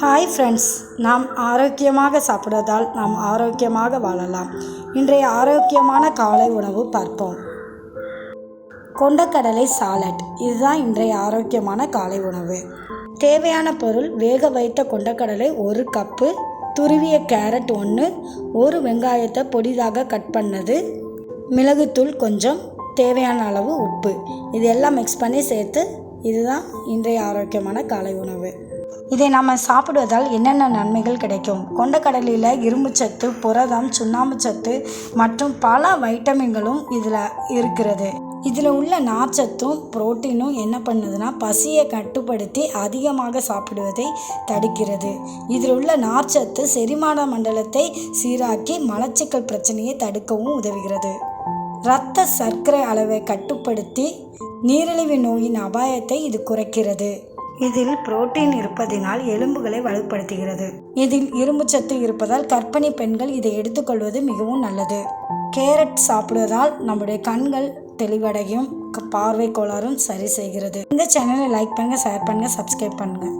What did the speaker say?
Hi friends நாம் ஆரோக்கியமாக சாப்பிடுவதால் நாம் ஆரோக்கியமாக வாழலாம். இன்றைய ஆரோக்கியமான காலை உணவு பார்ப்போம். கொண்டக்கடலை சாலட் இதுதான் இன்றைய ஆரோக்கியமான காலை உணவு. தேவையான பொருள் வேக வைத்த கொண்டக்கடலை ஒரு கப்பு துருவிய கேரட் ஒன்று ஒரு வெங்காயத்தை பொடிதாக கட் பண்ணது மிளகுத்தூள் கொஞ்சம் தேவையான அளவு உப்பு. இது எல்லாம் மிக்ஸ் பண்ணி சேர்த்து இதுதான் இன்றைய ஆரோக்கியமான காலை உணவு. இதை நாம் சாப்பிடுவதால் என்னென்ன நன்மைகள் கிடைக்கும்? கொண்டக்கடலையில் இரும்புச்சத்து புரதம் சுண்ணாம்புச்சத்து மற்றும் பல வைட்டமின்களும் இதில் இருக்கிறது. இதில் உள்ள நார்ச்சத்தும் புரோட்டீனும் என்ன பண்ணுதுன்னா பசியை கட்டுப்படுத்தி அதிகமாக சாப்பிடுவதை தடுக்கிறது. இதில் உள்ள நார்ச்சத்து செரிமான மண்டலத்தை சீராக்கி மலச்சிக்கல் பிரச்சனையை தடுக்கவும் உதவுகிறது. இரத்த சர்க்கரை அளவை கட்டுப்படுத்தி நீரிழிவு நோயின் அபாயத்தை இது குறைக்கிறது. இதில் புரோட்டீன் இருப்பதினால் எலும்புகளை வலுப்படுத்துகிறது. இதில் இரும்புச்சத்து இருப்பதால் கர்ப்பிணி பெண்கள் இதை எடுத்துக்கொள்வது மிகவும் நல்லது. கேரட் சாப்பிடுவதால் நம்முடைய கண்கள் தெளிவடையும் பார்வை கோளாறும் சரி செய்கிறது. இந்த சேனலை லைக் பண்ணுங்கள் ஷேர் பண்ணுங்கள் சப்ஸ்கிரைப் பண்ணுங்கள்